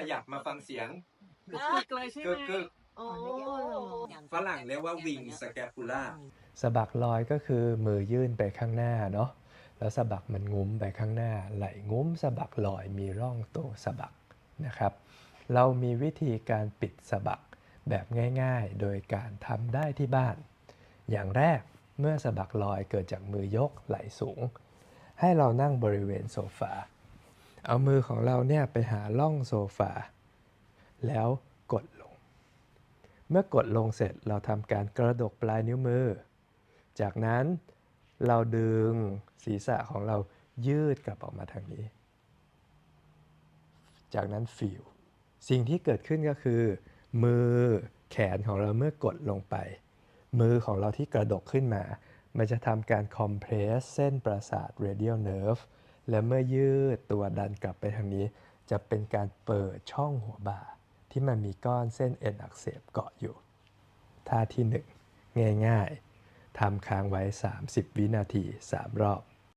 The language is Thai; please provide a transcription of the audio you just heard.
ขยับมาฟังเสียงตึกเลยใช่ไหกึมกกึกโอ้ฝรั่งเรียกว่าวิงสแกปูล่าสะบักลอยก็คือมือยื่นไปข้างหน้าเนาะแล้วสะบักมันงุ้มไปข้างหน้า ไหลงุ้มสะบักลอยมีร่องตรงสะบักนะครับ เรามีวิธีการปิดสะบักแบบง่ายๆ โดยการทำได้ที่บ้าน อย่างแรกเมื่อสะบักลอยเกิดจากมือยกไหลสูง ให้เรานั่งบริเวณโซฟา เอามือของเราเนี่ยไปหาล่องโซฟา แล้วกดลง เมื่อกดลงเสร็จเราทำการกระดกปลายนิ้วมือ จากนั้นเราดึงศีรษะของเรายืดกลับออกมาทางนี้ จากนั้นฟิลสิ่งที่เกิดขึ้นก็คือ มือแขนของเราเมื่อกดลงไป มือของเราที่กระดกขึ้นมา มันจะทำการคอมเพรสเส้นประสาท radial nerve และเมื่อยืดตัวดันกลับไปทางนี้ จะเป็นการเปิดช่องหัวบ่า ที่มันมีก้อนเส้นเอ็นอักเสบเกาะอยู่ ท่าที่ 1 ง่ายๆทำค้างไว้ 30 วินาที 3 รอบ